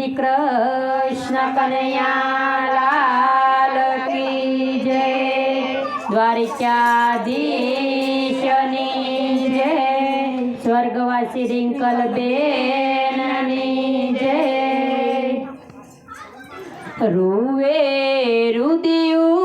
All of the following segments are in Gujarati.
શ્રી કૃષ્ણ કનૈયાલાલ કી જય. દ્વારિકાધીશની જય. સ્વર્ગવાસી રિંકલ બેનની જય. રૂવે રુદિયું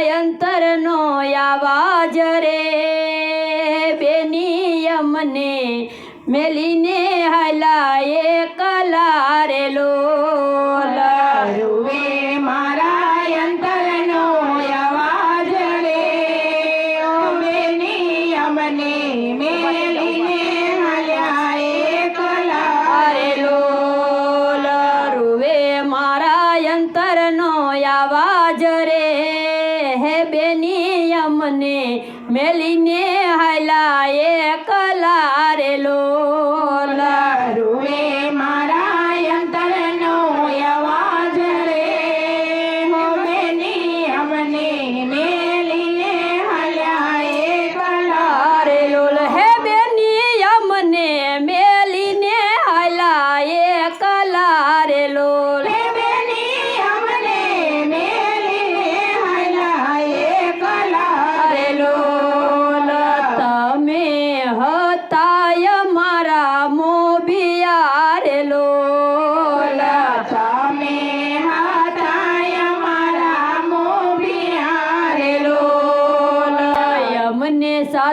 થાય અંતરનો આવાજ રે. બેની અમને મેલીને હલાયે મેલીને હલાએ કલારેલો.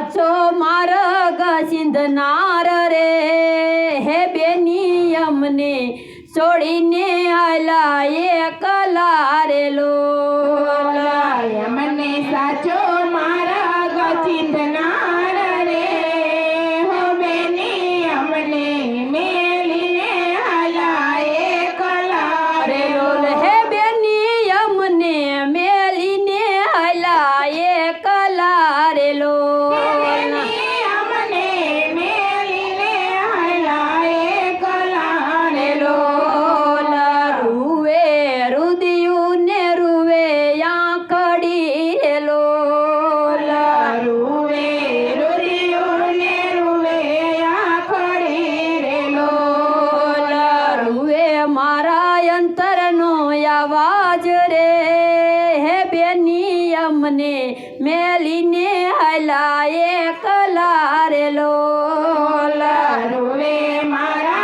પાછો માર્ગ સિંધનાર રે. હે બેની અમને છોડીને હલાય કલા રે લો સાચો મારા સિંધ રે હે બેની અમને મેલીને હલાય કલારેલો રુવે મારા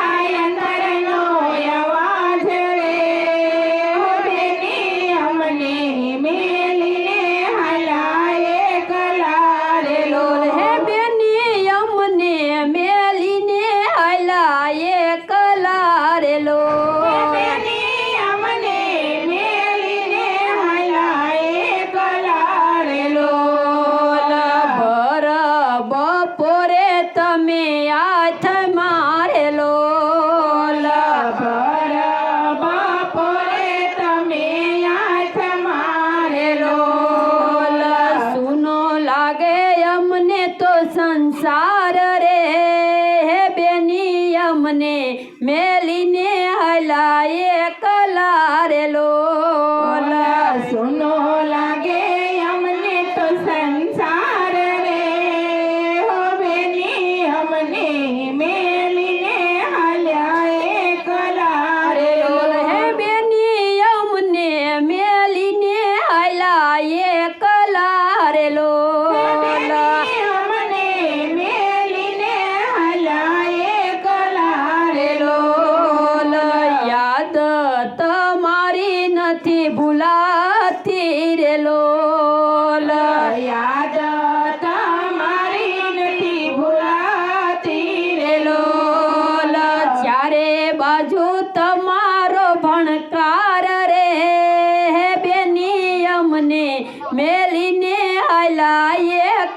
તમે હાથ મારેલો. સંસાર રે. હે બેની અમને મેલીને હલાય કલારેલો. લા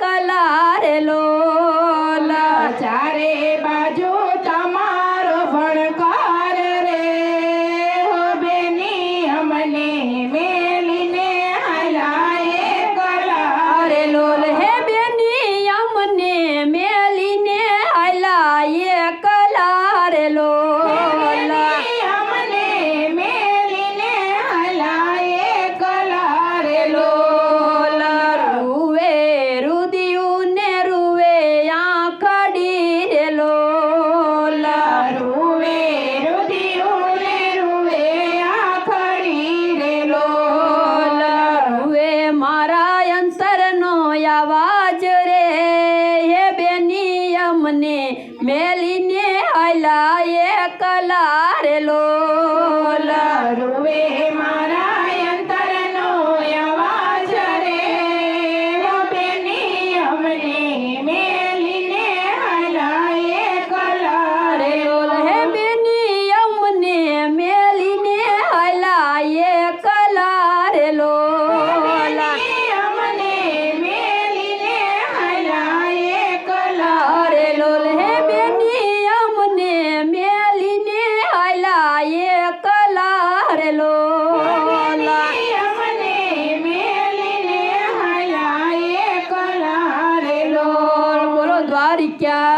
કલારે લોલ. ચારે મને મેલીને હલા એકલા રે લોલ રોવે મારા હલાય